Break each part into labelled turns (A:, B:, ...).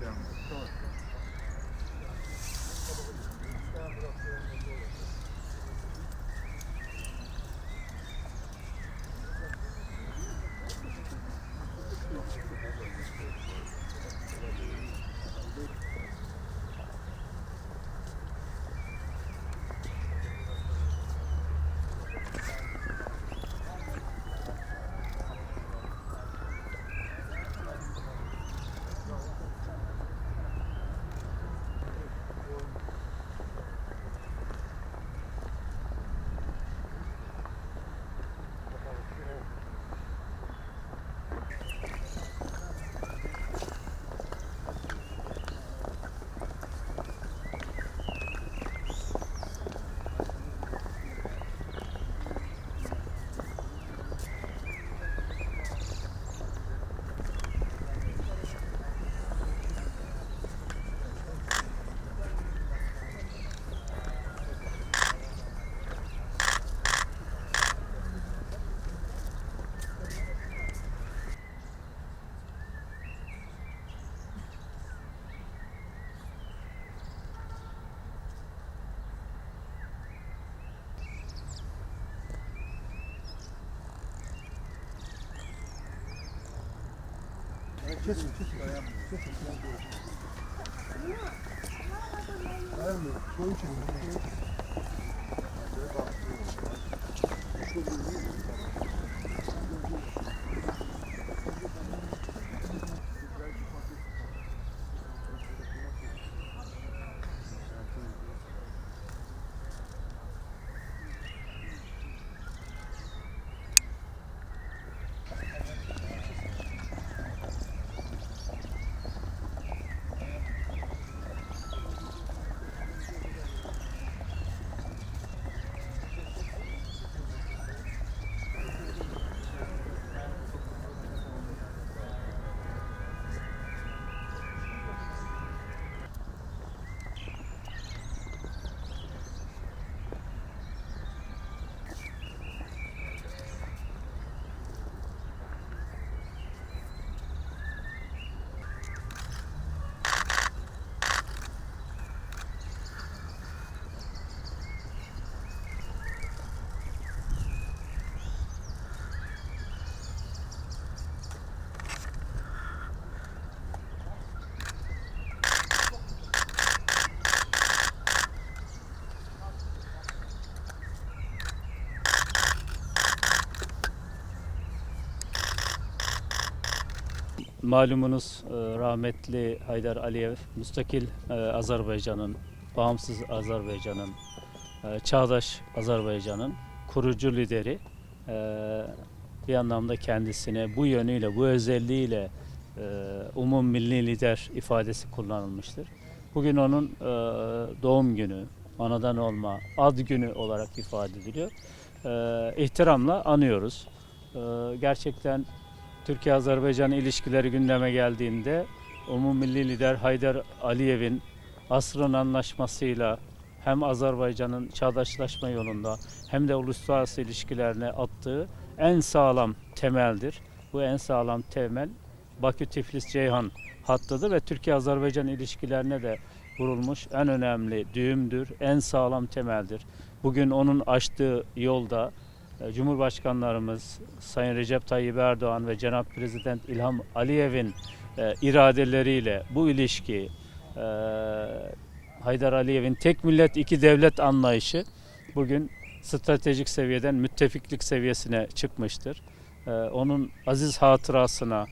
A: 대한 거.
B: Kesin, kesin. Kesin. Hayır mı? Soğuk çekin.
C: Malumunuz e, rahmetli Haydar Aliyev, müstakil e, Azerbaycan'ın, bağımsız Azerbaycan'ın, e, çağdaş Azerbaycan'ın kurucu lideri. Bir anlamda kendisine bu yönüyle, bu özelliğiyle umum milli lider ifadesi kullanılmıştır. Bugün onun doğum günü, anadan olma, ad günü olarak ifade ediliyor. İhtiramla anıyoruz. Gerçekten Türkiye-Azerbaycan ilişkileri gündeme geldiğinde Umum Milli Lider Haydar Aliyev'in asrın anlaşmasıyla hem Azerbaycan'ın çağdaşlaşma yolunda hem de uluslararası ilişkilerine attığı en sağlam temeldir. Bu en sağlam temel Bakü-Tiflis-Ceyhan hattıdır ve Türkiye-Azerbaycan ilişkilerine de vurulmuş en önemli düğümdür, en sağlam temeldir. Bugün onun açtığı yolda Cumhurbaşkanlarımız Sayın Recep Tayyip Erdoğan ve Cenab Prezident İlham Aliyev'in e, iradeleriyle bu ilişki e, Haydar Aliyev'in tek millet iki devlet anlayışı bugün stratejik seviyeden müttefiklik seviyesine çıkmıştır. E, onun aziz hatırasına,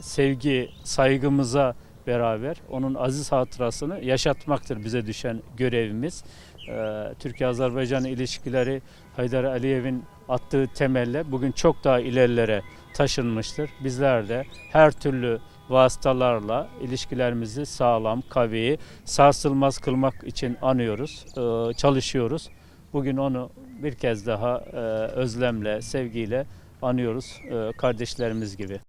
C: sevgi, saygımıza beraber onun aziz hatırasını yaşatmaktır bize düşen görevimiz. Ee, Türkiye-Azerbaycan ilişkileri Haydar Aliyev'in attığı temelle bugün çok daha ilerilere taşınmıştır. Bizler de her türlü vasıtalarla ilişkilerimizi sağlam, kavi, sarsılmaz kılmak için anıyoruz, e, çalışıyoruz. Bugün onu bir kez daha e, özlemle, sevgiyle anıyoruz e, kardeşlerimiz gibi.